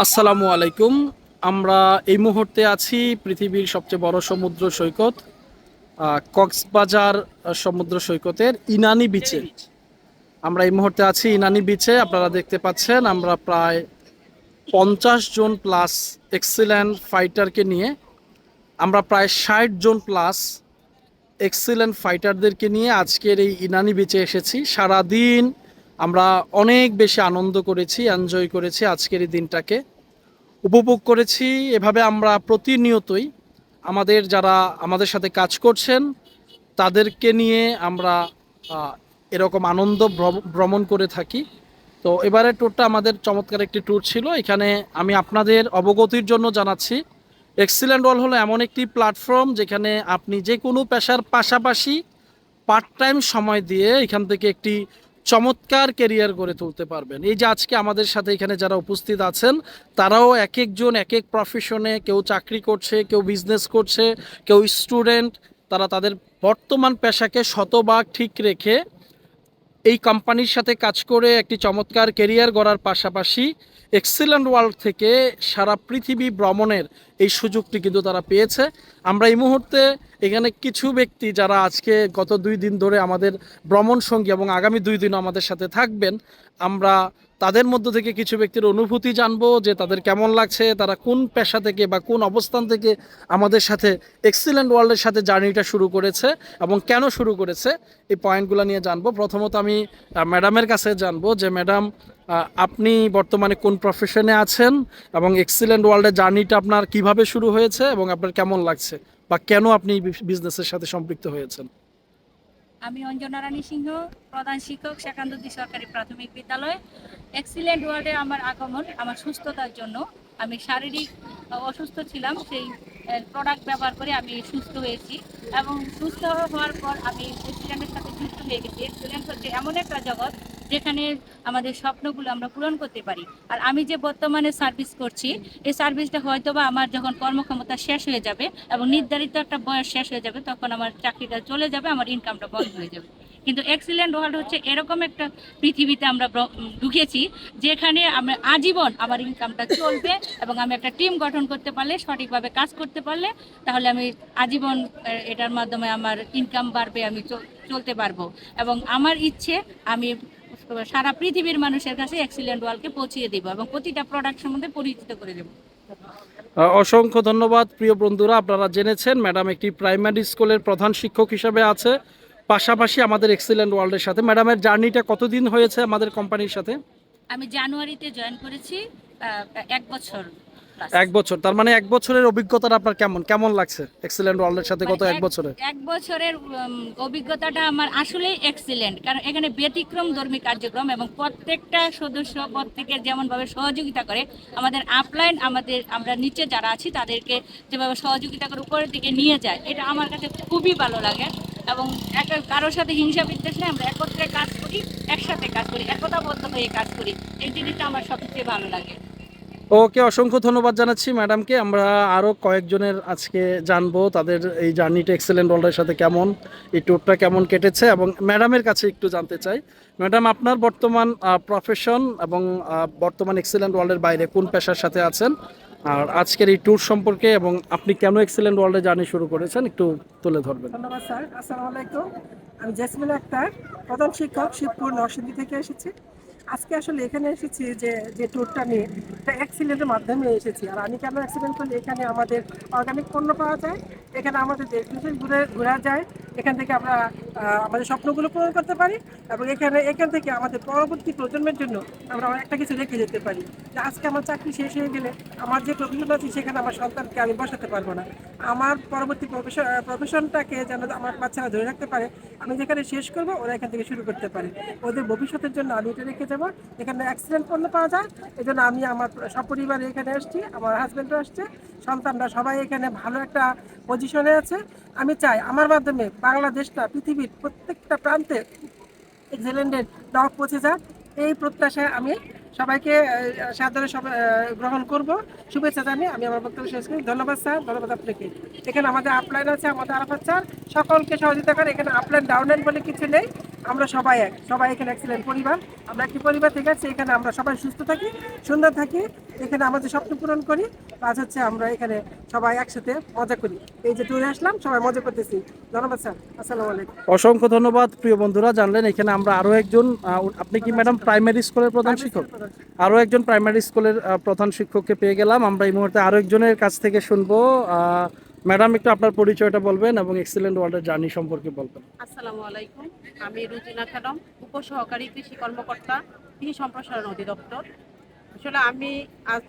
আসসালামু আলাইকুম। আমরা এই মুহূর্তে আছি পৃথিবীর সবচেয়ে বড় সমুদ্র সৈকত কক্সবাজার সমুদ্র সৈকতের ইনানি বিচে। আমরা এই মুহূর্তে আছি ইনানি বিচে, আপনারা দেখতে পাচ্ছেন আমরা প্রায় পঞ্চাশ জন প্লাস এক্সিলেন্ট ফাইটারকে নিয়ে, আমরা প্রায় ষাট জন প্লাস এক্সিলেন্ট ফাইটারদেরকে নিয়ে আজকের এই ইনানি বিচে এসেছি। সারাদিন আমরা অনেক বেশি আনন্দ করেছি এনজয় করেছি আজকের এই দিনটাকে। উপভোগ করেছি, এভাবে আমরা প্রতিনিয়তই আমাদের যারা আমাদের সাথে কাজ করছেন, তাদেরকে নিয়ে আমরা এরকম আনন্দ ভ্রমণ করে থাকি। তো এবারের ট্যুরটা আমাদের চমৎকার একটি ট্যুর ছিল। এখানে আমি আপনাদের অবগতির জন্য জানাচ্ছি এক্সিলেন্ট ওয়াল হলো এমন একটি প্ল্যাটফর্ম যেখানে আপনি যে কোনো পেশার পাশাপাশি পার্ট টাইম সময় দিয়ে এখান থেকে একটি চমৎকার কেরিয়ার গড়ে তুলতে পারবেন। এই যে আজকে আমাদের সাথে এখানে যারা উপস্থিত আছেন, তারাও এক একজন এক এক প্রফেশনে কেউ চাকরি করছে, কেউ বিজনেস করছে, কেউ স্টুডেন্ট তারা তাদের বর্তমান পেশাকে শতভাগ ঠিক রেখে এই কোম্পানির সাথে কাজ করে একটি চমৎকার কেরিয়ার গড়ার পাশাপাশি এক্সিলেন্ট ওয়ার্ল্ড থেকে সারা পৃথিবী ভ্রমণের এই সুযোগটি কিন্তু তারা পেয়েছে। আমরা এই মুহূর্তে এখানে কিছু ব্যক্তি যারা আজকে গত দুই দিন ধরে আমাদের ভ্রমণ সঙ্গী এবং আগামী দুই দিনও আমাদের সাথে থাকবেন, আমরা তাদের মধ্য থেকে কিছু ব্যক্তির অনুভূতি জানব যে তাদের কেমন লাগছে, তারা কোন পেশা থেকে বা কোন অবস্থান থেকে আমাদের সাথে এক্সিলেন্ট ওয়ার্ল্ডের সাথে জার্নিটা শুরু করেছে এবং কেন শুরু করেছে, এই পয়েন্টগুলো নিয়ে জানব। প্রথমত আমি ম্যাডামের কাছে জানব যে ম্যাডাম আপনি বর্তমানে কোন প্রফেশনে আছেন এবং এক্সিলেন্ট ওয়ার্ল্ডের জার্নিটা আপনার কীভাবে শুরু হয়েছে এবং আপনার কেমন লাগছে বা কেন আপনি বিজনেসের সাথে সম্পৃক্ত হয়েছেন? আমি অঞ্জনা রানী সিংহ, প্রধান শিক্ষক সেকান্দুদ্দি সরকারি প্রাথমিক বিদ্যালয়। এক্সিলেন্ট ওয়ার্ডে আমার আগমন, আমার সুস্থতার জন্য। আমি শারীরিক অসুস্থ ছিলাম, সেই প্রোডাক্ট ব্যবহার করে আমি সুস্থ হয়েছি। এবং সুস্থ হওয়ার পর আমি এক্সিলেন্টের সাথে যুক্ত হয়ে গেছি। এক্সিলেন্ট হচ্ছে এমন একটা জগৎ যেখানে আমাদের স্বপ্নগুলো আমরা পূরণ করতে পারি। আর আমি যে বর্তমানে সার্ভিস করছি, এই সার্ভিসটা হয়তো বা আমার যখন কর্মক্ষমতা শেষ হয়ে যাবে এবং নির্ধারিত একটা বয়স শেষ হয়ে যাবে, তখন আমার চাকরিটা চলে যাবে, আমার ইনকামটা বন্ধ হয়ে যাবে। কিন্তু এক্সিলেন্ট ওয়ার্ল্ড হচ্ছে এরকম একটা পৃথিবীতে আমরা ঢুকেছি, যেখানে আমরা আজীবন আমার ইনকামটা চলবে এবং আমি একটা টিম গঠন করতে পারলে, সঠিকভাবে কাজ করতে পারলে, তাহলে আমি আজীবন এটার মাধ্যমে আমার ইনকাম বাড়বে, আমি চল- চলতে পারব। এবং আমার ইচ্ছে, আমি সারা পৃথিবীর মানুষের কাছে এক্সিলেন্ট ওয়ার্ল্ডকে পৌঁছিয়ে দেবো এবং প্রতিটা প্রোডাক্ট সম্বন্ধে পরিচিত করে দেবো। অসংখ্য ধন্যবাদ প্রিয় বন্ধুরা, আপনারা জেনেছেন ম্যাডাম একটি প্রাইমারি স্কুলের প্রধান শিক্ষক হিসেবে আছে। পাশাপাশি আমাদের এক্সিলেন্ট ওয়ার্ল্ডের সাথে। ম্যাডামের জার্নিটা কতদিন হয়েছে আমাদের কোম্পানির সাথে? আমি জানুয়ারিতে জয়েন করেছি এক বছর এক বছর। তার মানে এক বছরের অভিজ্ঞতাটা আপনার কেমন? কেমন লাগছে এক্সিলেন্ট ওয়ার্ল্ডের সাথে গত মানে এক বছরে? এক বছরের অভিজ্ঞতাটা আমার আসলেই এক্সিলেন্ট কারণ এখানে ব্যতিক্রম ধর্মী কার্যক্রম এবং প্রত্যেকটা সদস্য প্রত্যেকের যেমন ভাবে সহযোগিতা করে আমাদের আপলাইন আমাদের আমরা নিচে যারা আছি তাদেরকে যেভাবে সহযোগিতা করে উপরের দিকে নিয়ে যায় এটা আমার কাছে খুবই ভালো লাগে। এবং কারোর সাথে হিংসা বিদ্বেষ নেই, আমরা একত্রে কাজ করি, একসাথে কাজ করি, একতাবদ্ধ হয়ে কাজ করি। এই জিনিসটা আমার সবচেয়ে ভালো লাগে। ওকে, অসংখ্য ধন্যবাদ জানাচ্ছি ম্যাডামকে। আমরা আরও কয়েকজনের আজকে জানব তাদের এই জার্নিটা এক্সেলেন্ট ওয়ার্ল্ডের সাথে কেমন, এই ট্যুরটা কেমন কেটেছে এবং ম্যাডামের কাছে একটু জানতে চাই। ম্যাডাম, আপনার বর্তমান প্রফেশন এবং বর্তমান এক্সেলেন্ট ওয়ার্ল্ডের বাইরে কোন পেশার সাথে আছেন? আর আজকের এই ট্যুর সম্পর্কে এবং আপনি কেন এক্সেলেন্ট ওয়ার্ল্ডে জার্নি শুরু করেছেন একটু তুলে ধরবেন। ধন্যবাদ, স্যার। আসসালামু আলাইকুম। আমি জেসমিন আক্তার, প্রধান শিক্ষক শিবপুর নরসিংদী থেকে এসেছি। আজকে আসলে এখানে এসেছি যে যে ট্যুরটা নিয়ে এটা অ্যাক্সিডেন্টের মাধ্যমে এসেছি। আর আমি কেন অ্যাক্সিডেন্ট করলে এখানে আমাদের অর্গানিক পণ্য পাওয়া যায়, এখানে আমাদের দেশ ঘুরে, ঘোরা যায় এখান থেকে আমরা আমাদের স্বপ্নগুলো পূরণ করতে পারি এবং এখানে, এখান থেকে আমাদের পরবর্তী প্রজন্মের জন্য আমরা অনেকটা কিছু রেখে যেতে পারি। যে আজকে আমার চাকরি শেষ হয়ে গেলে আমার যে প্রফেশন আছে সেখানে আমার সন্তানকে আমি বসাতে পারব না। আমার পরবর্তী প্রফেশন প্রফেশনটাকে যেন আমার বাচ্চারা ধরে রাখতে পারে, আমি যেখানে শেষ করব ওরা এখান থেকে শুরু করতে পারে। ওদের ভবিষ্যতের জন্য আমি এটা রেখে যাব। এখানে অ্যাক্সিডেন্ট পণ্য পাওয়া যায় এই জন্য আমি আমার সপরিবারে এখানে এসেছি আমার হাজব্যান্ডও আসছে, সন্তানরা সবাই এখানে ভালো একটা পজিশনে আছে। আমি চাই আমার মাধ্যমে বাংলাদেশটা, পৃথিবীর প্রত্যেকটা প্রান্তে এক্সেলেন্টের ডগ পৌঁছে যাক। এই প্রত্যাশায় আমি সবাইকে সাদরে গ্রহণ করব। শুভেচ্ছা জানিয়ে আমি আমার বক্তব্য শেষ করি। ধন্যবাদ স্যার, ধন্যবাদ আপনাকে। এখানে আমাদের আপলাইন আছে, আমাদের আরাফাত স্যার। সকলকে সহযোগিতা করে এখানে আপলাইন ডাউনলাইন বলে কিছু নেই। আমরা সবাই এক সবাই এখানে এক্সিলেন্ট পরিবার। আমরা একটি পরিবার থেকে আছি এখানে আমরা সবাই সুস্থ থাকি সুন্দর থাকি। এখানে আমাদের স্বপ্ন পূরণ করি প্লাস হচ্ছে আমরা এখানে সবাই একসাথে মজা করি। এই যে ট্যুরে আসলাম সবাই মজা করতেছি। ধন্যবাদ স্যার আসসালামু আলাইকুম। অসংখ্য ধন্যবাদ প্রিয় বন্ধুরা। জানলেন এখানে আমরা আরও একজন আপনি কি ম্যাডাম প্রাইমারি স্কুলের প্রধান শিক্ষক? আরও একজন প্রাইমারি স্কুলের প্রধান শিক্ষককে পেয়ে গেলাম। আমরা এই মুহূর্তে আরও একজনের কাছ থেকে শুনব। আহ, ম্যাডাম, একটু আপনার পরিচয়টা বলবেন এবং এক্সিলেন্ট ওয়ার্ল্ডের জার্নি সম্পর্কে বলবেন। আসসালামু আলাইকুম। আমি রুজিনা খানম, উপসহকারী কৃষি কর্মকর্তা, কৃষি সম্প্রসারণ অধিদপ্তর। আসলে আমি আজ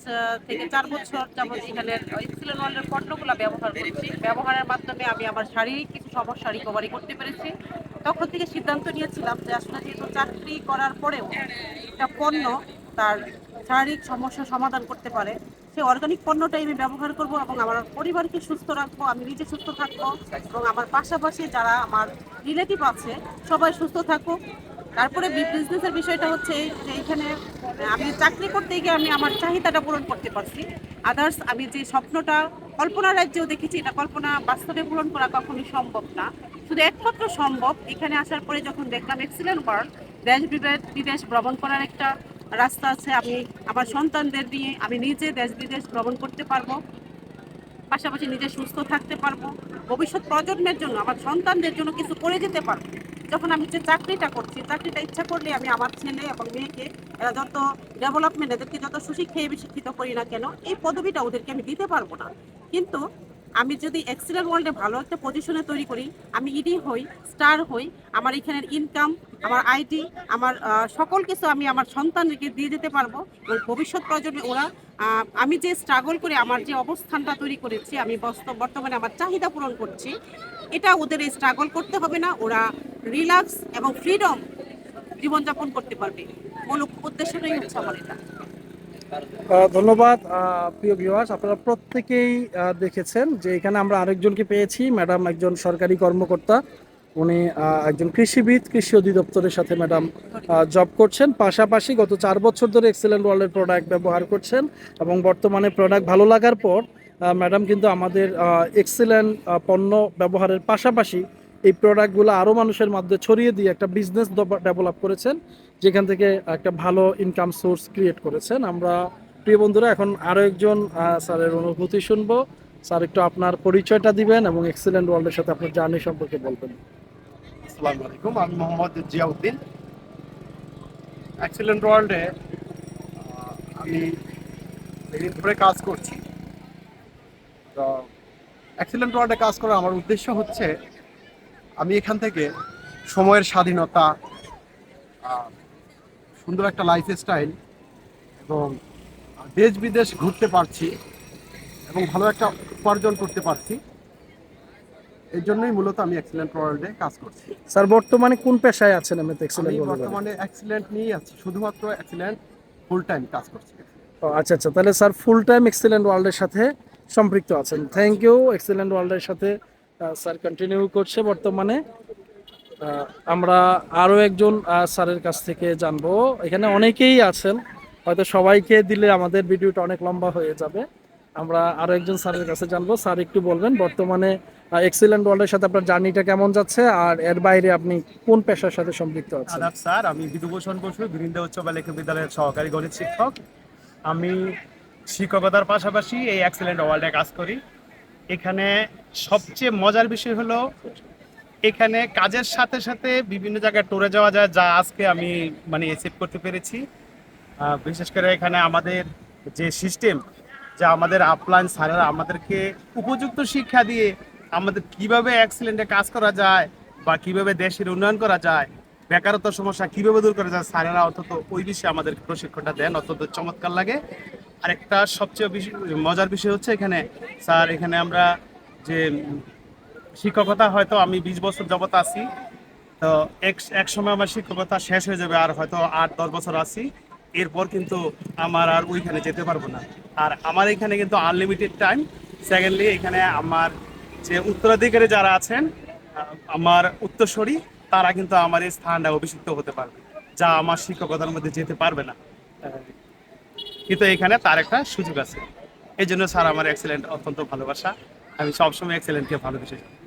থেকে চার বছর যাবত এখানে এক্সিলেন্ট ওয়ার্ল্ডের পণ্যগুলো ব্যবহার করেছি। ব্যবহারের মাধ্যমে আমি আমার শারীরিক কিছু সমস্যা রিকভারি করতে পেরেছি। তখন থেকে সিদ্ধান্ত নিয়েছিলাম যে আসলে যেহেতু চাকরি করার পরেও একটা পণ্য তার শারীরিক সমস্যা সমাধান করতে পারে সেই অর্গানিক পণ্যটাই আমি ব্যবহার করব এবং আমার পরিবারকে সুস্থ রাখব, আমি নিজে সুস্থ থাকব এবং আমার পাশাপাশি যারা আমার রিলেটিভ আছে, সবাই সুস্থ থাকুক। তারপরে বিজনেসের বিষয়টা হচ্ছে যে এখানে আমি চাকরি করতে গিয়ে আমি আমার চাহিদাটা পূরণ করতে পারছি। আদার্স আমি যে স্বপ্নটা কল্পনা রাজ্যেও দেখেছি, এটা কল্পনা বাস্তবে পূরণ করা কখনোই সম্ভব না। শুধু একমাত্র সম্ভব, এখানে আসার পরে যখন দেখলাম এক্সিলেন্ট ওয়ার্ল্ড দেশ বিদেশ ভ্রমণ করার একটা রাস্তা আছে, আমি আমার সন্তানদের নিয়ে আমি নিজে দেশ বিদেশ ভ্রমণ করতে পারব। পাশাপাশি নিজে সুস্থ থাকতে পারব। ভবিষ্যৎ প্রজন্মের জন্য, আমার সন্তানদের জন্য কিছু করে যেতে পারব। যখন আমি যে চাকরিটা করছি, চাকরিটা ইচ্ছা করলে আমি আমার ছেলে এবং মেয়েকে, এরা যত ডেভেলপমেন্ট এদেরকে যত সুশিক্ষায় শিক্ষিত করি না কেন, এই পদবিটা ওদেরকে আমি দিতে পারব না। কিন্তু আমি যদি এক্সিলেন্ট ওয়ার্ল্ডে ভালো একটা পজিশনে তৈরি করি, আমি ইডি হই স্টার হই, আমার এখানের ইনকাম আমার আইডি আমার সকল কিছু আমি আমার সন্তানকে দিয়ে যেতে পারব এবং ভবিষ্যৎ প্রজন্মে ওরা আমি যে স্ট্রাগল করে, আমার যে অবস্থানটা তৈরি করেছি, আমি বর্তমানে আমার চাহিদা পূরণ করছি, এটা ওদের এই স্ট্রাগল করতে হবে না, ওরা রিল্যাক্স এবং ফ্রিডম জীবনযাপন করতে পারবে। মূল উদ্দেশ্যটাই হচ্ছে আমার এটা। ধন্যবাদ প্রিয় ভিউয়ার্স আপনারা প্রত্যেকেই দেখেছেন যে এখানে আমরা আরেকজনকে পেয়েছি ম্যাডাম একজন সরকারি কর্মকর্তা। উনি একজন কৃষিবিদ, কৃষি অধিদপ্তরের সাথে ম্যাডাম জব করছেন। পাশাপাশি গত চার বছর ধরে এক্সেলেন্ট ওয়ার্ল্ডের প্রোডাক্ট ব্যবহার করছেন এবং বর্তমানে প্রোডাক্ট ভালো লাগার পর ম্যাডাম কিন্তু আমাদের এক্সেলেন্ট পণ্য ব্যবহারের পাশাপাশি এই প্রোডাক্টগুলো আরও মানুষের মধ্যে ছড়িয়ে দিয়ে একটা বিজনেস ডেভেলপ করেছেন। যেখান থেকে একটা ভালো ইনকাম সোর্স ক্রিয়েট করেছেন। আমরা প্রিয় বন্ধুরা, এখন আরও একজন স্যারের অনুভূতি শুনব। স্যার, একটু আপনার পরিচয়টা দিবেন এবং এক্সেলেন্ট ওয়ার্ল্ডের সাথে আপনার জার্নি সম্পর্কে বলবেন। আসসালামু আলাইকুম, আমি মোহাম্মদ জিয়াউদ্দিন। অ্যাক্সিলেন্ট ওয়ার্ল্ডে আমি ধরে কাজ করছি। তো অ্যাক্সিলেন্ট ওয়ার্ল্ডে কাজ করার আমার উদ্দেশ্য হচ্ছে, আমি এখান থেকে সময়ের স্বাধীনতা সুন্দর একটা লাইফ স্টাইল এবং দেশ বিদেশ ঘুরতে পারছি এবং ভালো একটা উপার্জন করতে পারছি। এই জন্যই মূলত আমি এক্সিলেন্ট ওয়ার্ল্ডে কাজ করছি। স্যার বর্তমানে কোন পেশায় আছেন আমি এক্সেলেন্ট বর্তমানে অ্যাক্সিলেন্ট নিয়েই আছি শুধুমাত্র অ্যাক্সিলেন্ট ফুল টাইম কাজ করছি। ও, আচ্ছা আচ্ছা তাহলে স্যার ফুল টাইম এক্সেলেন্ট ওয়ার্ল্ডের সাথে সম্পৃক্ত আছেন। থ্যাংক ইউ এক্সেলেন্ট ওয়ার্ল্ডের সাথে স্যার কন্টিনিউ করছে বর্তমানে। আমরা আরও একজন স্যারের কাছ থেকে জানব। এখানে অনেকেই আছেন, হয়তো সবাইকে দিলে আমাদের ভিডিওটা অনেক লম্বা হয়ে যাবে। আমরা আরও একজন স্যারের কাছে জানব। স্যার একটু বলবেন, বর্তমানে এক্সিলেন্ট ওয়ার্ল্ডের সাথে আপনার জার্নিটা কেমন যাচ্ছে আর এর বাইরে আপনি কোন পেশার সাথে সম্পৃক্ত আছেন? স্যার, আমি বিধুভূষণ বসু, বীরিন্দা উচ্চ বালিকা বিদ্যালয়ের সহকারী গণিত শিক্ষক। আমি শিক্ষকতার পাশাপাশি এই অ্যাক্সিলেন্ট ওয়ার্ল্ডে কাজ করি। এখানে সবচেয়ে মজার বিষয় হলো এখানে কাজের সাথে সাথে বিভিন্ন জায়গায় ট্যুরে যাওয়া যায়, যা আজকে আমি মানে অ্যাচিভ করতে পেরেছি। বিশেষ করে এখানে আমাদের যে সিস্টেম যা আমাদের আপলাইন স্যারেরা আমাদেরকে উপযুক্ত শিক্ষা দিয়ে আমাদের কীভাবে অ্যাক্সিলেন্টে কাজ করা যায় বা কীভাবে দেশের উন্নয়ন করা যায়, বেকারত্ব সমস্যা কীভাবে দূর করা যায় স্যারেরা অন্তত ওই বিষয়ে আমাদের প্রশিক্ষণটা দেন, অত্যন্ত চমৎকার লাগে। আরেকটা সবচেয়ে মজার বিষয় হচ্ছে এখানে স্যার এখানে আমরা যে শিক্ষকতা হয়তো আমি বিশ বছর যাবত আছি। তো এক এক সময় আমার শিক্ষকতা শেষ হয়ে যাবে আর হয়তো আট, দশ বছর আছি। এরপর কিন্তু আমার আর ওইখানে যেতে পারব না। আর আমার এখানে কিন্তু আনলিমিটেড টাইম সেকেন্ডলি এখানে আমার যে উত্তরাধিকারী যারা আছেন, আমার উত্তরসূরি, তারা কিন্তু আমার এই স্থানটা অভিষিক্ত হতে পারবে। যা আমার শিক্ষকতার মধ্যে যেতে পারবে না। কিন্তু এখানে তার একটা সুযোগ আছে। এই জন্য স্যার আমার এক্সেলেন্ট অত্যন্ত ভালোবাসা। আমি সবসময় এক্সেলেন্টকে ভালোবেসে যাই।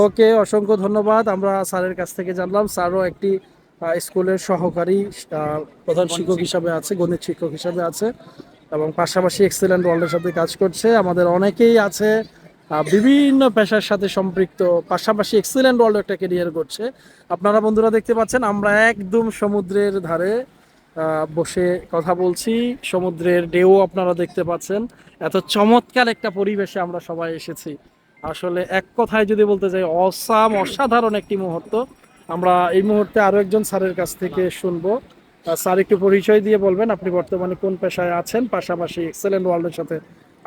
ওকে অসংখ্য ধন্যবাদ। আমরা স্যারের কাছ থেকে জানলাম স্যারও একটি স্কুলের সহকারী প্রধান শিক্ষক হিসাবে আছে গণিত শিক্ষক হিসাবে আছে এবং পাশাপাশি এক্সেলেন্ট ওয়ার্ল্ডের সাথে কাজ করছে। আমাদের অনেকেই আছে বিভিন্ন পেশার সাথে সম্পৃক্ত পাশাপাশি এক্সেলেন্ট ওয়ার্ল্ড একটা কেরিয়ার করছে। আপনারা বন্ধুরা দেখতে পাচ্ছেন আমরা একদম সমুদ্রের ধারে বসে কথা বলছি। সমুদ্রের ঢেউ আপনারা দেখতে পাচ্ছেন। এত চমৎকার একটা পরিবেশে আমরা সবাই এসেছি। আসলে এক কথায় যদি বলতে যাই, অসাম অসাধারণ একটি মুহূর্ত। আমরা এই মুহূর্তে আরও একজন স্যারের কাছ থেকে শুনব। স্যার একটু পরিচয় দিয়ে বলবেন, আপনি বর্তমানে কোন পেশায় আছেন? পাশাপাশি এক্সেলেন্ট ওয়ার্ল্ডের সাথে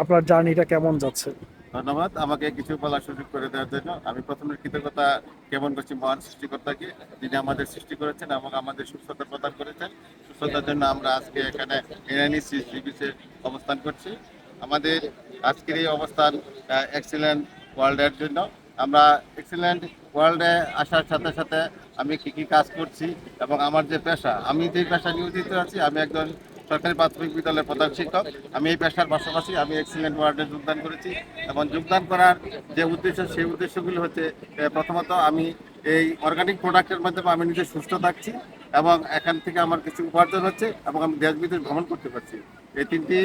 আপনার জার্নিটা কেমন যাচ্ছে? ধন্যবাদ। আমাকে কিছু বলার সুযোগ করে দেওয়ার জন্য। আমি প্রথমে কৃতজ্ঞতা কেমন করছি মহান সৃষ্টিকর্তাকে। যিনি আমাদের সৃষ্টি করেছেন এবং আমাদের সুস্থতা প্রদান করেছেন। সুস্থতার জন্য আমরা আজকে এখানে অবস্থান করছি। আমাদের আজকের এই অবস্থান এক্সিলেন্ট ওয়ার্ল্ডের জন্য। আমরা এক্সিলেন্ট ওয়ার্ল্ডে আসার সাথে সাথে আমি কি কি কাজ করছি এবং আমার যে পেশা, আমি যে পেশা নিয়োজিত আছি, আমি একজন সরকারি প্রাথমিক বিদ্যালয়ের প্রধান শিক্ষক। আমি এই পেশার পাশাপাশি আমি এক্সিলেন্ট ওয়ার্ডে যোগদান করেছি এবং যোগদান করার যে উদ্দেশ্য, সেই উদ্দেশ্যগুলি হচ্ছে প্রথমত আমি এই অর্গানিক প্রোডাক্টের মাধ্যমে আমি নিজে সুস্থ থাকছি। এবং এখান থেকে আমার কিছু উপার্জন হচ্ছে এবং আমি দেশ বিদেশ ভ্রমণ করতে পারছি। এই তিনটি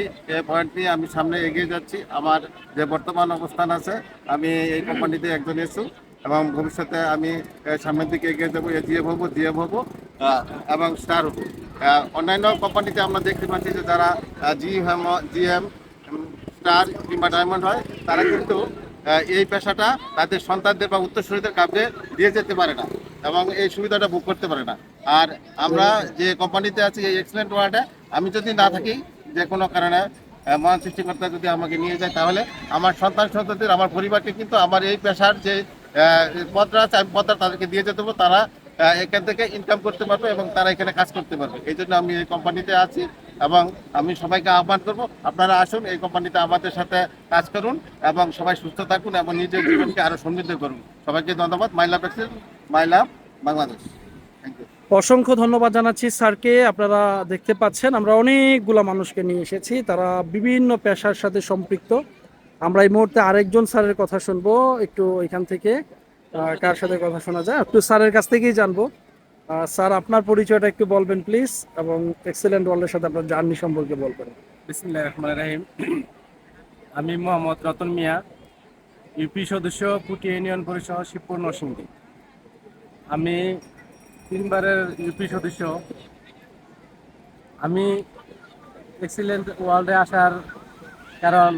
পয়েন্ট নিয়ে আমি সামনে এগিয়ে যাচ্ছি। আমার যে বর্তমান অবস্থান আছে, আমি এই কোম্পানিতে একজন এসু এবং ভবিষ্যতে আমি সামনের দিকে এগিয়ে যাব এজিএফ হব জিএফ হব এবং স্টার হব। অন্যান্য কোম্পানিতে আমরা দেখতে পাচ্ছি যে যারা জিএম জিএম, স্টার কিংবা ডায়মন্ড হয়, তারা কিন্তু এই পেশাটা তাদের সন্তানদের বা উত্তরসূরিদের কাছে দিয়ে যেতে পারে না এবং এই সুবিধাটা বুক করতে পারে না। আর আমরা যে কোম্পানিতে আছি, এই এক্সিলেন্ট ওয়ার্ডে আমি যদি না থাকি, যে কোনো কারণে মহান সৃষ্টিকর্তা যদি আমাকে নিয়ে যায়, তাহলে আমার সন্তান সন্ততির, আমার পরিবারকে কিন্তু আমার এই পেশার যে পদটা আছে, আমি পদটা তাদেরকে দিয়ে যেতে পারব তারা এখান থেকে ইনকাম করতে পারবে এবং তারা এখানে কাজ করতে পারবে। এই জন্য আমি এই কোম্পানিতে আছি। এবং আমি সবাইকে আহ্বান করব, আপনারা আসুন, এই কোম্পানিতে আমাদের সাথে কাজ করুন এবং সবাই সুস্থ থাকুন এবং নিজের জীবনকে আরও সমৃদ্ধ করুন। সবাইকে ধন্যবাদ। মাই লাভ মাই লাভ বাংলাদেশ। অসংখ্য ধন্যবাদ জানাচ্ছি স্যারকে। আপনারা দেখতে পাচ্ছেন, আমরা অনেকগুলা মানুষকে নিয়ে এসেছি, তারা বিভিন্ন পেশার সাথে সম্পৃক্ত। আমরা এই মুহূর্তে আরেকজন স্যারের কথা শুনব, একটু এখান থেকে কার সাথে কথা শোনা যায়? একটু স্যারের কাছ থেকেই জানব। স্যার, আপনার পরিচয়টা একটু বলবেন প্লিজ এবং এক্সেলেন্ট ওয়ার্ল্ডের সাথে আপনার জার্নি সম্পর্কে বলবেন। বিসমিল্লাহির রহমানির রহিম। আমি মোহাম্মদ রতন মিয়া ইউপি সদস্য পুটি ইউনিয়ন পরিষদ, শিবপুর, নরসিংদী। আমি তিনবারের ইউপি সদস্য। আমি এক্সিলেন্ট ওয়ার্ল্ডে আসার কারণ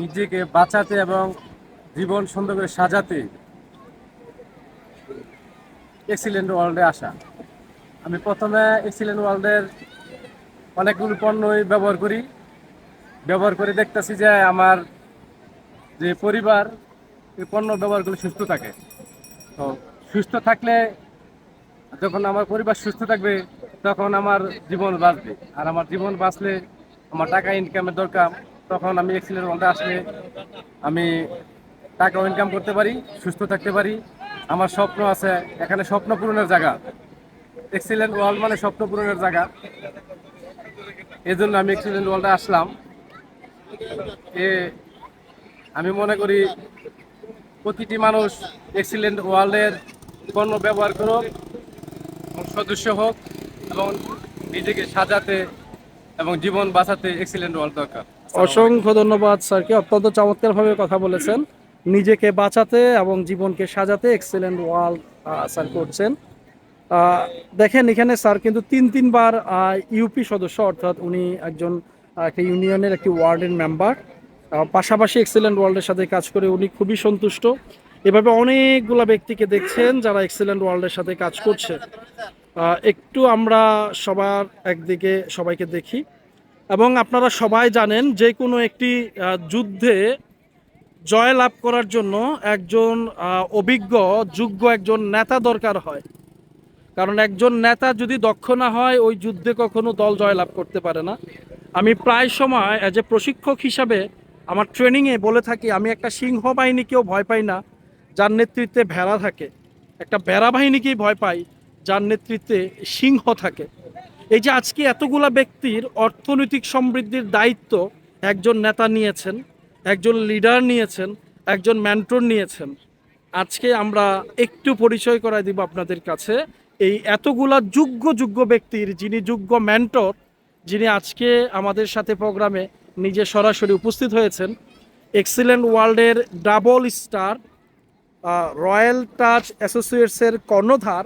নিজেকে বাঁচাতে এবং জীবন সুন্দর করে সাজাতে এক্সিলেন্ট ওয়ার্ল্ডে আসা। আমি প্রথমে এক্সিলেন্ট ওয়ার্ল্ডের অনেকগুলো পণ্যই ব্যবহার করি। ব্যবহার করে দেখতেছি যে আমার যে পরিবার, এই পণ্য ব্যবহার করে সুস্থ থাকে। তো সুস্থ থাকলে যখন আমার পরিবার সুস্থ থাকবে, তখন আমার জীবন বাঁচবে। আর আমার জীবন বাঁচলে আমার টাকা ইনকামের দরকার, তখন আমি এক্সিলেন্ট ওয়ার্ল্ডে আসলে আমি টাকাও ইনকাম করতে পারি, সুস্থ থাকতে পারি। আমার স্বপ্ন আছে, এখানে স্বপ্ন পূরণের জায়গা। এক্সিলেন্ট ওয়ার্ল্ড মানে স্বপ্ন পূরণের জায়গা। এই জন্য আমি এক্সিলেন্ট ওয়ার্ল্ডে আসলাম। এ, আমি মনে করি প্রতিটি মানুষ এক্সিলেন্ট ওয়ার্ল্ডের পণ্য ব্যবহার করুক, সদস্য হোক, এবং নিজেকে সাজাতে এবং জীবন বাঁচাতে এক্সিলেন্ট ওয়ার্ল্ড দরকার। অসংখ্য ধন্যবাদ স্যারকে অত্যন্ত চমৎকারভাবে কথা বলেছেন। নিজেকে বাঁচাতে এবং জীবনকে সাজাতে এক্সেলেন্ট ওয়ার্ল্ড স্যার করছেন। দেখেন, এখানে স্যার কিন্তু তিন, তিনবার ইউপি সদস্য, অর্থাৎ উনি একজন একটা ইউনিয়নের একটি ওয়ার্ডের মেম্বার পাশাপাশি এক্সেলেন্ট ওয়ার্ল্ডের সাথে কাজ করে উনি খুবই সন্তুষ্ট। এভাবে অনেকগুলা ব্যক্তিকে দেখছেন যারা এক্সেলেন্ট ওয়ার্ল্ডের সাথে কাজ করছে। একটু আমরা সবার একদিকে সবাইকে দেখি। এবং আপনারা সবাই জানেন যে কোনো একটি যুদ্ধে জয় লাভ করার জন্য একজন অভিজ্ঞ, যোগ্য একজন নেতা দরকার হয়। কারণ একজন নেতা যদি দক্ষ না হয়, ওই যুদ্ধে কখনো দল জয় লাভ করতে পারে না। আমি প্রায় সময় অ্যাজ এ প্রশিক্ষক হিসাবে আমার ট্রেনিংয়ে বলে থাকি, আমি একটা সিংহ বাহিনীকেও ভয় পাই না, যার নেতৃত্বে ভেড়া থাকে। একটা ভেড়া বাহিনীকেই ভয় পাই, যার নেতৃত্বে সিংহ থাকে। এই যে আজকে এতগুলা ব্যক্তির অর্থনৈতিক সমৃদ্ধির দায়িত্ব একজন নেতা নিয়েছেন একজন লিডার নিয়েছেন, একজন মেন্টর নিয়েছেন। আজকে আমরা একটু পরিচয় করাই দিব আপনাদের কাছে। এই এতগুলা যোগ্য যোগ্য ব্যক্তির, যিনি যোগ্য মেন্টর, যিনি আজকে আমাদের সাথে প্রোগ্রামে নিজে সরাসরি উপস্থিত হয়েছেন, এক্সিলেন্ট ওয়ার্ল্ডের ডাবল স্টার রয়্যাল টাচ অ্যাসোসিয়েটসের কর্ণধার,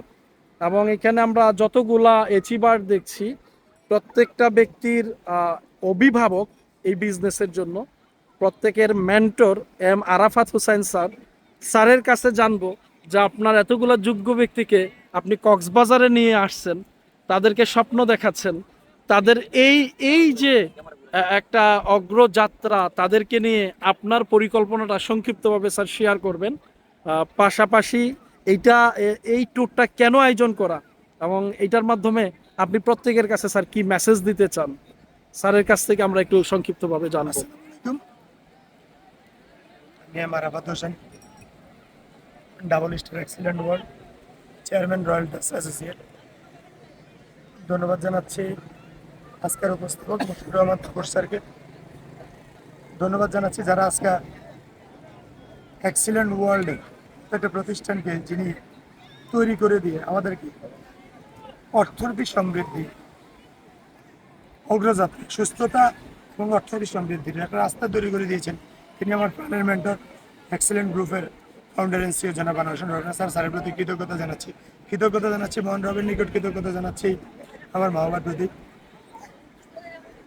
এবং এখানে আমরা যতগুলা এচিভার দেখছি, প্রত্যেকটা ব্যক্তির অভিভাবক এই বিজনেসের জন্য। প্রত্যেকের mentor M Arafat Hussain sir. স্যারের কাছে জানব যে আপনার এতগুলো যোগ্য ব্যক্তিকে আপনি কক্সবাজারে নিয়ে আসছেন, তাদেরকে স্বপ্ন দেখাচ্ছেন। তাদের এই এই যে একটা অগ্রযাত্রা তাদেরকে নিয়ে আপনার পরিকল্পনাটা সংক্ষিপ্তভাবে স্যার শেয়ার করবেন। পাশাপাশি এইটা এই ট্যুরটা কেন আয়োজন করা এবং এইটার মাধ্যমে আপনি প্রত্যেকের কাছে স্যার কি মেসেজ দিতে চান? স্যারের কাছ থেকে আমরা একটু সংক্ষিপ্তভাবে আমি M Arafat Hossain, double star excellent world chairman royal touch associate. ধন্যবাদ জানাচ্ছি আজকের উপস্থাপক মুশফির রহমান ঠাকুর স্যারকে। ধন্যবাদ জানাচ্ছি যারা আজকে এক্সিলেন্ট ওয়ার্ল্ডে একটা প্রতিষ্ঠানকে যিনি তৈরি করে দিয়ে আমাদেরকে অর্থনৈতিক সমৃদ্ধি, অগ্রযাত্রা, সুস্থতা এবং অর্থনৈতিক সমৃদ্ধির একটা রাস্তা তৈরি করে দিয়েছেন। তিনি আমার প্রাণের মেন্টর এক্সেলেন্ট গ্রুপের ফাউন্ডার এন্ড সিও জনাব আনোসন রহমান স্যার, স্যারের প্রতি কৃতজ্ঞতা জানাচ্ছি। কৃতজ্ঞতা জানাচ্ছি মোহন রবের নিকট, কৃতজ্ঞতা জানাচ্ছি আমার মা বাবার প্রতি।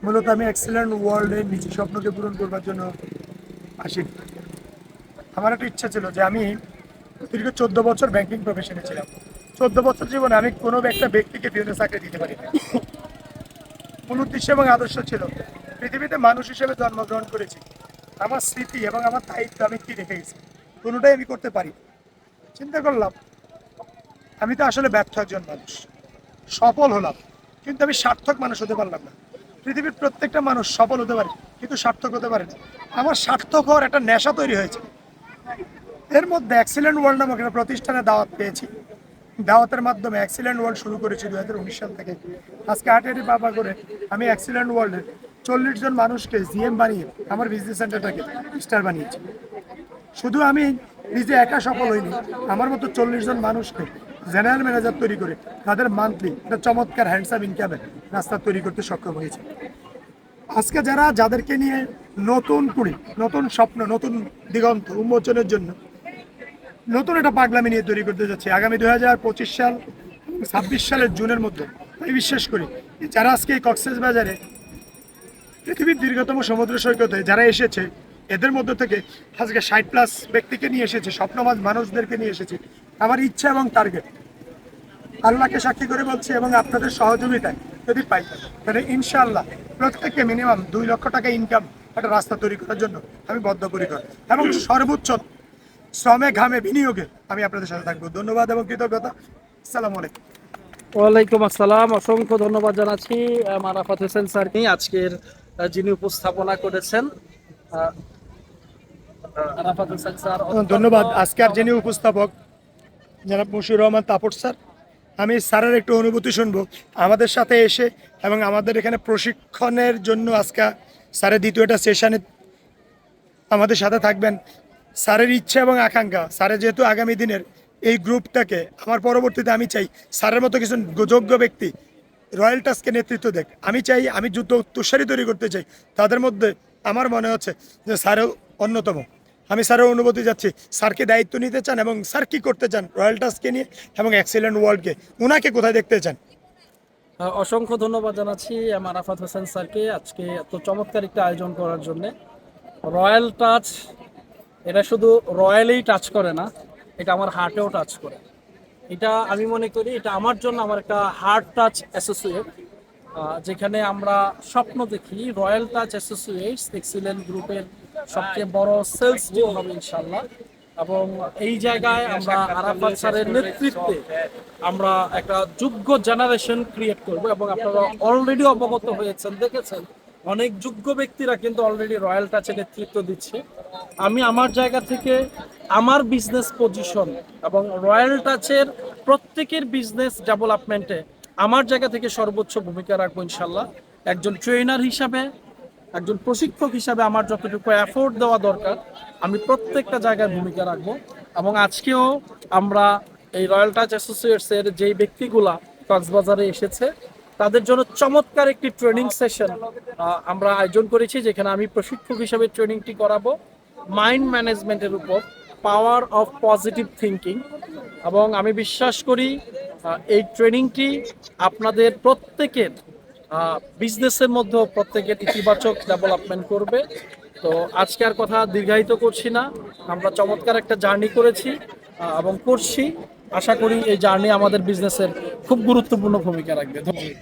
মূলত আমি এক্সেলেন্ট ওয়ার্ল্ডে নিজের স্বপ্নকে পূরণ করবার জন্য আসি। আমার একটা ইচ্ছা ছিল যে আমি দীর্ঘ চোদ্দ বছর ব্যাংকিং প্রফেশনে ছিলাম। চোদ্দ বছর জীবনে আমি কোনো একটা ব্যক্তিকে বিরুদ্ধে চাকরি দিতে পারি না মূল উদ্দেশ্য এবং আদর্শ ছিল পৃথিবীতে মানুষ হিসেবে জন্মগ্রহণ করেছি। আমার স্মৃতি এবং আমার দায়িত্ব আমি কি রেখে গেছি কোনোটাই আমি করতে পারি চিন্তা করলাম, আমি তো আসলে ব্যর্থ একজন মানুষ। সফল হলাম, কিন্তু আমি সার্থক মানুষ হতে পারলাম না। পৃথিবীর প্রত্যেকটা মানুষ সফল হতে পারে, কিন্তু সার্থক হতে পারে না। আমার সার্থক হওয়ার একটা নেশা তৈরি হয়েছে। এর মধ্যে অ্যাক্সিলেন্ট ওয়ার্ল্ড নামক একটা প্রতিষ্ঠানে দাওয়াত পেয়েছি। দাওয়াতের মাধ্যমে অ্যাক্সিলেন্ট ওয়ার্ল্ড শুরু করেছি দু হাজার উনিশ সাল থেকে। আজকে আটেরি বাবা করে আমি অ্যাক্সিলেন্ট ওয়ার্ল্ডের চল্লিশ জন মানুষকে জিএম বানিয়ে আমার বিজনেস সেন্টারটাকে স্টার বানিয়েছি। শুধু আমি নিজে একা সফল হইনি, আমার মতো চল্লিশ জন মানুষকে জেনারেল ম্যানেজার তৈরি করে তাদের মান্থলি একটা চমৎকার হ্যান্ডসাম ইনকামের রাস্তা তৈরি করতে সক্ষম হয়েছে। আজকে যারা, যাদেরকে নিয়ে নতুন কুড়ি নতুন স্বপ্ন, নতুন দিগন্ত উন্মোচনের জন্য নতুন একটা পাগলামি নিয়ে তৈরি করতে যাচ্ছে, আগামী দু হাজার পঁচিশ সাল, ছাব্বিশ সালের জুনের মধ্যে। আমি বিশ্বাস করি, যারা আজকে কক্সেস বাজারে পৃথিবীর দীর্ঘতম সমুদ্র সৈকতে যারা এসেছে, এদের মধ্য থেকে আজকে ষাট প্লাস ব্যক্তিকে নিয়ে এসেছে, স্বপ্নবাজ মানুষদেরকে নিয়ে এসেছে। আমার ইচ্ছা এবং টার্গেট আল্লাহকে সাক্ষী করে বলছি এবং আপনাদের সহযোগিতায় যদি পাই, তাহলে ইনশাআল্লাহ প্রত্যেককে মিনিমাম দুই লক্ষ টাকা ইনকাম একটা রাস্তা তৈরি করার জন্য আমি বদ্ধপরিকর। এবং সর্বোচ্চ শ্রমে ঘামে বিনিয়োগে আমি আপনাদের সাথে থাকব। ধন্যবাদ এবং কৃতজ্ঞতা। আসসালামু আলাইকুম। ওয়ালাইকুম আসসালাম। অসংখ্য ধন্যবাদ জানাচ্ছি মারাফাত হোসেন স্যারকে। আজকের যিনি উপস্থাপনা করেছেন ধন্যবাদ। আজকের যিনি উপস্থাপক, জনাব মুশির রহমান তাপট স্যার, আমি স্যারের একটু অনুভূতি শুনব। আমাদের সাথে এসে এবং আমাদের এখানে প্রশিক্ষণের জন্য আজকে স্যারের দ্বিতীয়টা সেশনে আমাদের সাথে থাকবেন। স্যারের ইচ্ছা এবং আকাঙ্ক্ষা, স্যারের যেহেতু আগামী দিনের এই গ্রুপটাকে আমার পরবর্তীতে আমি চাই স্যারের মতো কিছু যোগ্য ব্যক্তি রয়্যাল টাস্কে নেতৃত্ব দেখ। আমি চাই, আমি যুদ্ধ তুষারি তৈরি করতে চাই। তাদের মধ্যে আমার মনে হচ্ছে যে স্যারও অন্যতম। আমি স্যারের অনুভূতি যাচ্ছি স্যারকে দায়িত্ব নিতে চান এবং স্যার কী করতে চান রয়্যাল টাস্ককে নিয়ে এবং এক্সিলেন্ট ওয়ার্ল্ডকে ওনাকে কোথায় দেখতে চান? অসংখ্য ধন্যবাদ জানাচ্ছি এম আরাফাত হোসেন স্যারকে আজকে এত চমৎকার একটা আয়োজন করার জন্য। রয়্যাল টাচ, এটা শুধু রয়্যালেই টাচ করে না, এটা আমার হার্টেও টাচ করে। এটা আমি মনে করি, এটা আমার জন্য আমার একটা হার্ড টাচ অ্যাসোসিয়েট যেখানে আমরা স্বপ্ন দেখি রয়্যাল টাচ অ্যাসোসিয়েটস এক্সিলেন্ট গ্রুপের সবচেয়ে বড় সেলস টিম হবে ইনশাল্লাহ এবং এই জায়গায় আমরা আরাফাত স্যারের নেতৃত্বে আমরা একটা যোগ্য জেনারেশন ক্রিয়েট করব এবং আপনারা অলরেডি অবগত হয়েছেন, দেখেছেন, অনেক যোগ্য ব্যক্তিরা কিন্তু অলরেডি রয়্যাল টাচে নেতৃত্ব দিচ্ছে। আমি আমার জায়গা থেকে আমার বিজনেস পজিশন এবং রয়্যাল টাচের প্রত্যেকের বিজনেস ডেভেলপমেন্টে আমার জায়গা থেকে সর্বোচ্চ ভূমিকা রাখব ইনশাল্লাহ একজন ট্রেনার হিসাবে, একজন প্রশিক্ষক হিসাবে আমার যতটুকু এফোর্ট দেওয়া দরকার, আমি প্রত্যেকটা জায়গায় ভূমিকা রাখব এবং আজকেও আমরা এই রয়্যাল টাচ অ্যাসোসিয়েটসের যেই ব্যক্তিগুলা কক্সবাজারে এসেছে, তাদের জন্য চমৎকার একটি ট্রেনিং সেশন আমরা আয়োজন করেছি, যেখানে আমি প্রশিক্ষক হিসাবে ট্রেনিংটি করাবো। মাইন্ড ম্যানেজমেন্টের উপর পাওয়ার অফ পজিটিভ থিঙ্কিং এবং আমি বিশ্বাস করি এই ট্রেনিংটি আপনাদের প্রত্যেকের বিজনেসের মধ্যেও প্রত্যেকের ইতিবাচক ডেভেলপমেন্ট করবে। তো আজকে আর কথা দীর্ঘায়িত করছি না। আমরা চমৎকার একটা জার্নি করেছি এবং করছি। আশা করি এই জার্নি আমাদের বিজনেসের খুব গুরুত্বপূর্ণ ভূমিকা রাখবে। ধন্যবাদ।